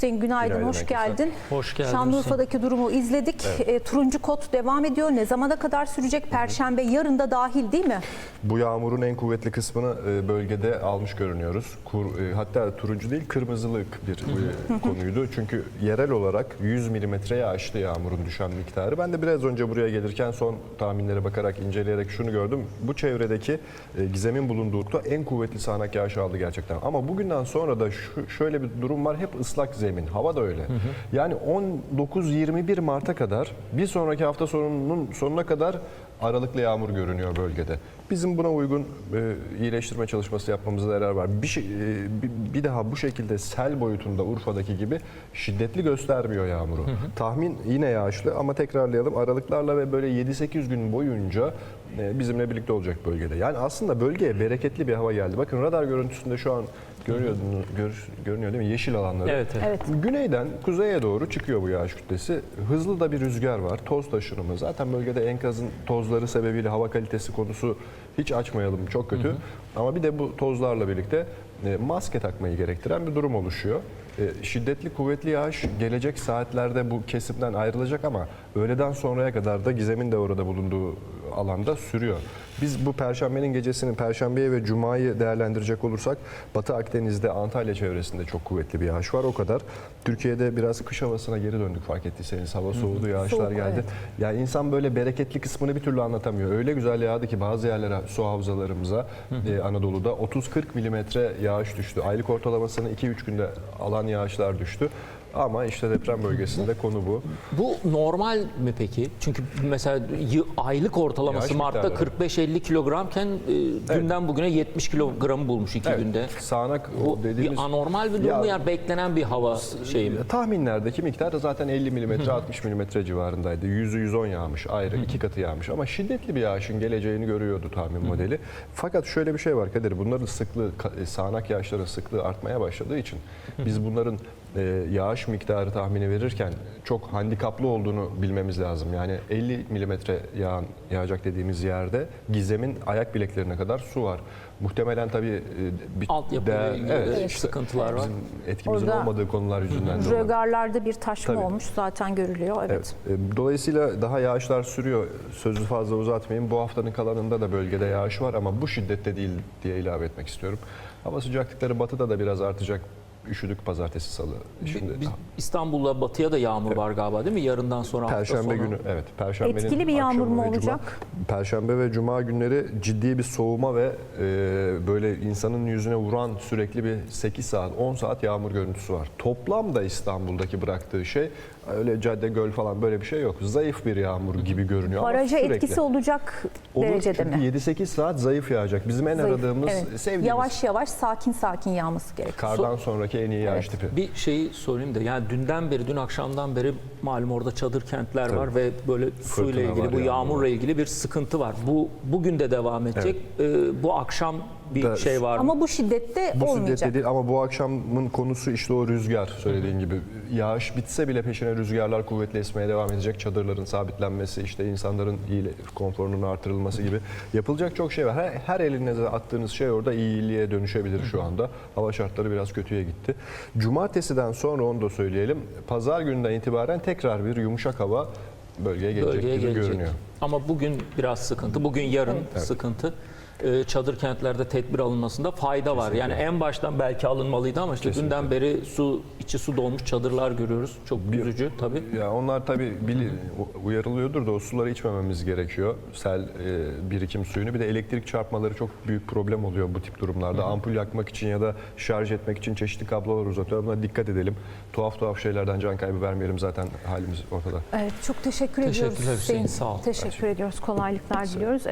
Hüseyin günaydın, Günaydın hoş geldin. Hoş geldin Şanlıurfa'daki durumu izledik. E, turuncu kod devam ediyor. Ne zamana kadar sürecek? Perşembe yarın da dahil değil mi? Bu yağmurun en kuvvetli kısmını e, bölgede almış görünüyoruz. Kur, e, hatta turuncu değil kırmızılık bir e, konuydu. Çünkü yerel olarak 100 milimetreye aştı yağmurun düşen miktarı. Ben de biraz önce buraya gelirken son tahminlere bakarak inceleyerek şunu gördüm. Bu çevredeki e, gizemin bulunduğu nokta en kuvvetli sağanak yağış aldı gerçekten. Ama bugünden sonra da şu, şöyle bir durum var. Hep ıslak zemin. Hava da öyle. Yani 19-21 Mart'a kadar bir sonraki hafta sonunun sonuna kadar aralıklı yağmur görünüyor bölgede. Bizim buna uygun e, iyileştirme çalışması yapmamızda yarar var. Bir, şey, e, bir, bir daha bu şekilde sel boyutunda Urfa'daki gibi şiddetli göstermiyor yağmuru. Tahmin yine yağışlı ama tekrarlayalım aralıklarla ve böyle 7-8 gün boyunca e, bizimle birlikte olacak bölgede. Yani aslında bölgeye bereketli bir hava geldi. Bakın radar görüntüsünde şu an görüyor, gör- görünüyor değil mi? Yeşil alanları. Evet, evet. Evet. Güneyden kuzeye doğru çıkıyor bu yağış kütlesi. Hızlı da bir rüzgar var. Toz taşınımı. Zaten bölgede enkazın tozları sebebiyle hava kalitesi konusu hiç açmayalım çok kötü. Ama bir de bu tozlarla birlikte e, maske takmayı gerektiren bir durum oluşuyor. E, Şiddetli kuvvetli yağış gelecek saatlerde bu kesimden ayrılacak ama öğleden sonraya kadar da gizemin de orada bulunduğu alanda sürüyor. Biz bu perşembenin gecesini perşembeye ve cumayı değerlendirecek olursak Batı Akdeniz'de Antalya çevresinde çok kuvvetli bir yağış var o kadar. Türkiye'de biraz kış havasına geri döndük fark ettiyseniz. Hava soğudu, yağışlar Soğuk, geldi. evet. Yani insan böyle bereketli kısmını bir türlü anlatamıyor. Öyle güzel yağdı ki bazı yerlere su havzalarımıza e, Anadolu'da 30-40 milimetre yağış düştü. Aylık ortalamasını 2-3 günde alan yağışlar düştü. Ama işte deprem bölgesinde konu bu. Bu normal mi peki? Çünkü mesela aylık ortalaması Yağış Mart'ta miktarları. 45-50 kilogramken e, günden bugüne 70 kilogramı bulmuş iki günde. Sağanak Bu dediğimiz... bir anormal bir durum mu Ya- yani beklenen bir hava şeyi mi? Tahminlerdeki miktar da zaten 50 milimetre 60 milimetre civarındaydı. 100'ü 110 yağmış ayrı iki katı yağmış ama şiddetli bir yağışın geleceğini görüyordu tahmin modeli. Fakat şöyle bir şey var Kadir bunların sıklığı ka- sağanak yağışların sıklığı artmaya başladığı için biz bunların e, yağış miktarı tahmini verirken çok handikaplı olduğunu bilmemiz lazım. Yani 50 milimetre yağan, yağacak dediğimiz yerde gizemin ayak bileklerine kadar su var. Muhtemelen tabii e, bir Altyapıyla ilgili de evet, sıkıntılar var. Bizim etkimizin Orada- olmadığı konular yüzünden. Rögarlarda bir taşma Tabii. olmuş zaten görülüyor. Evet. Evet. E, Dolayısıyla daha yağışlar sürüyor. Sözü fazla uzatmayayım. Bu haftanın kalanında da bölgede yağış var ama bu şiddette değil diye ilave etmek istiyorum. Hava sıcaklıkları batıda da biraz artacak. Üşüdük pazartesi salı. Şimdi Biz İstanbul'la batıya da yağmur var galiba değil mi? Yarından sonra hafta Perşembe sonu. günü evet Perşembenin Etkili bir yağmur akşamı mu ve cuma- olacak? Perşembe ve cuma günleri ciddi bir soğuma ve e, böyle insanın yüzüne vuran sürekli bir 8 saat 10 saat yağmur görüntüsü var. Toplamda İstanbul'daki bıraktığı şey öyle cadde göl falan böyle bir şey yok. Zayıf bir yağmur gibi görünüyor ama Baraja sürekli. etkisi olacak Olur derecede çünkü mi? 7-8 saat zayıf yağacak. Bizim en Zayıf, aradığımız evet. sevdiğimiz Yavaş yavaş sakin sakin yağması gerekiyor. kardan sonraki en iyi yağış tipi. Bir şeyi sorayım da yani dünden beri, dün akşamdan beri malum orada çadır kentler var ve böyle suyla Fırtına ilgili, var, bu yağmur yağmurla var. ilgili bir sıkıntı var. Bu bugün de devam edecek. Ee, bu akşam bir Da- şey var mı? Ama bu şiddette Bu olmayacak. şiddette değil ama bu akşamın konusu işte o rüzgar söylediğin gibi. Yağış bitse bile peşine rüzgarlar kuvvetli esmeye devam edecek. Çadırların sabitlenmesi, işte insanların iyi konforunun artırılması gibi yapılacak çok şey var. Her, her elinize attığınız şey orada iyiliğe dönüşebilir şu anda. Hava şartları biraz kötüye gitti. Cumartesiden sonra onu da söyleyelim. Pazar günden itibaren tekrar bir yumuşak hava bölgeye gelecek bölgeye gibi gelecek. görünüyor. Ama bugün biraz sıkıntı. Bugün yarın sıkıntı. Ee, çadır kentlerde tedbir alınmasında fayda var. Yani en baştan belki alınmalıydı ama işte Kesinlikle. dünden beri su içi su dolmuş çadırlar görüyoruz. Çok üzücü tabii. Ya onlar tabii bili- uyarılıyordur da o suları içmememiz gerekiyor. Sel e, birikim suyunu. Bir de elektrik çarpmaları çok büyük problem oluyor bu tip durumlarda. Ampul yakmak için ya da şarj etmek için çeşitli kablolar uzatıyor. Buna dikkat edelim. Tuhaf tuhaf şeylerden can kaybı vermeyelim zaten halimiz ortada. Evet, çok teşekkür ediyoruz Teşekkürler Hüseyin, sağ ol. Teşekkür ediyoruz. Kolaylıklar diliyoruz.